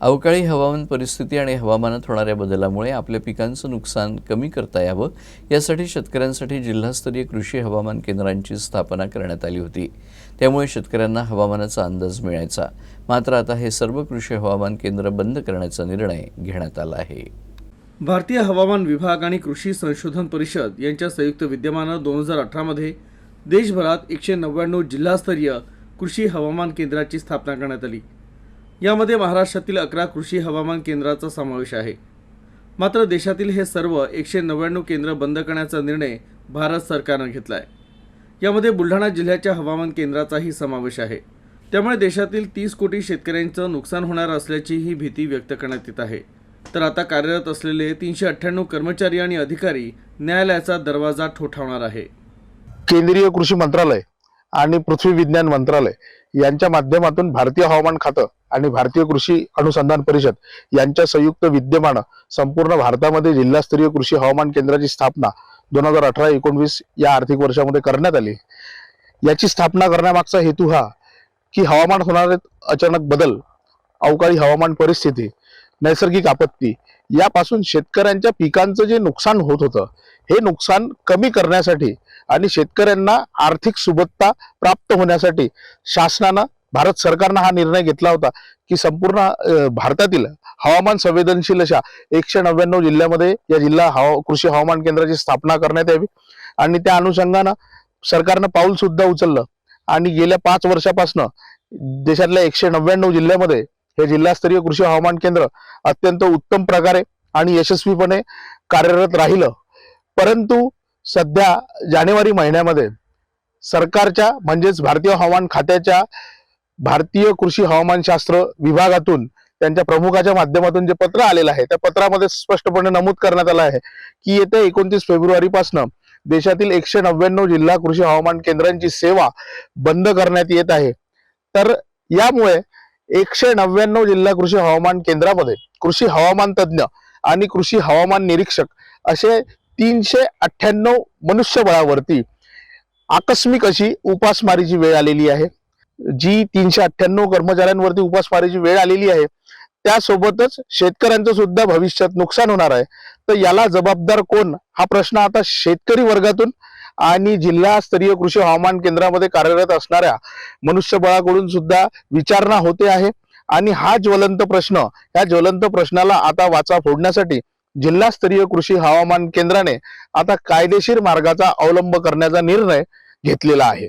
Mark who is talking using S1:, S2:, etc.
S1: अवकाळी हवामान परिस्थिती आणि हवामानात होणाऱ्या बदलामुळे आपल्या पिकांचं नुकसान कमी करता यावं यासाठी शेतकऱ्यांसाठी जिल्हास्तरीय कृषी हवामान केंद्रांची स्थापना करण्यात आली होती. त्यामुळे शेतकऱ्यांना हवामानाचा अंदाज मिळायचा. मात्र आता हे सर्व कृषी हवामान केंद्र बंद करण्याचा निर्णय घेण्यात आला आहे.
S2: भारतीय हवामान विभाग आणि कृषी संशोधन परिषद यांच्या संयुक्त विद्यमानं दोन हजार अठरामध्ये देशभरात एकशे नव्याण्णव जिल्हास्तरीय कृषी हवामान केंद्राची स्थापना करण्यात आली. यामध्ये महाराष्ट्रातील अकरा कृषी हवामान केंद्राचा समावेश आहे. मात्र देशातील हे सर्व एकशे नव्याण्णव केंद्र बंद करण्याचा निर्णय भारत सरकारनं घेतला आहे यामध्ये बुलढाणा जिल्ह्याच्या हवामान केंद्राचाही समावेश आहे. त्यामुळे देशातील तीस कोटी शेतकऱ्यांचं नुकसान होणार असल्याची ही भीती व्यक्त करण्यात येत आहे. तर आता कार्यरत असलेले तीनशे अठ्ठ्याण्णव कर्मचारी आणि अधिकारी न्यायालयाचा दरवाजा ठोठावणार आहे.
S3: केंद्रीय कृषी मंत्रालय आणि पृथ्वी विज्ञान मंत्रालय यांच्या माध्यमातून भारतीय हवामान खातं आणि भारतीय कृषी अनुसंधान परिषद यांच्या संयुक्त विद्यमानं संपूर्ण भारतामध्ये जिल्हास्तरीय कृषी हवामान केंद्राची स्थापना दोन हजार अठरा एकोणवीस या आर्थिक वर्षामध्ये करण्यात आली. याची स्थापना करण्यामागचा हेतू हा की हवामान होणारे अचानक बदल अवकाळी हवामान परिस्थिती नैसर्गिक आपत्ती यापासून शेतकऱ्यांच्या पिकांचं जे नुकसान होत होतं हे नुकसान कमी करण्यासाठी आणि शेतकऱ्यांना आर्थिक सुबत्ता प्राप्त होण्यासाठी शासनानं भारत सरकारनं हा निर्णय घेतला होता की संपूर्ण भारतातील हवामान संवेदनशील अशा एकशे नव्याण्णव जिल्ह्यामध्ये या जिल्हा हवा कृषी हवामान केंद्राची स्थापना करण्यात यावी. आणि त्या अनुषंगानं सरकारनं पाऊल सुद्धा उचललं. आणि गेल्या पाच वर्षापासनं देशातल्या एकशे नव्याण्णव जिल्ह्यामध्ये हे जिल्हास्तरीय कृषी हवामान केंद्र अत्यंत उत्तम प्रकारे आणि यशस्वीपणे कार्यरत राहिलं. परंतु सध्या जानेवारी महिन्यामध्ये सरकारच्या म्हणजेच भारतीय हवामान खात्याच्या भारतीय कृषी हवामानशास्त्र विभागातून त्यांच्या प्रमुखाच्या माध्यमातून जे पत्र आलेलं आहे त्या पत्रामध्ये स्पष्टपणे नमूद करण्यात आलं आहे की येत्या एकोणतीस फेब्रुवारी पासून देशातील एकशे नव्याण्णव जिल्हा कृषी हवामान केंद्रांची सेवा बंद करण्यात येत आहे. तर यामुळे एकशे नव्याण्णव जिल्हा कृषी हवामान केंद्रामध्ये कृषी हवामान तज्ज्ञ आणि कृषी हवामान निरीक्षक असे तीनशे अठ्ठ्याण्णव मनुष्यबळावरती आकस्मिक अशी उपासमारीची वेळ आलेली आहे. जी तीनशे अठ्ठ्याण्णव कर्मचाऱ्यांवरती उपासमारीची वेळ आलेली आहे त्यासोबतच शेतकऱ्यांचं सुद्धा भविष्यात नुकसान होणार आहे. तर याला जबाबदार कोण? हा प्रश्न आता शेतकरी वर्गातून आणि जिल्हास्तरीय कृषी हवामान केंद्रामध्ये कार्यरत असणाऱ्या मनुष्यबळाकडून सुद्धा विचारणा होते आहे. आणि हा ज्वलंत प्रश्न या ज्वलंत प्रश्नाला आता वाचा फोडण्यासाठी जिल्हास्तरीय कृषी हवामान केंद्राने आता कायदेशीर मार्गाचा अवलंब करण्याचा निर्णय घेतलेला आहे.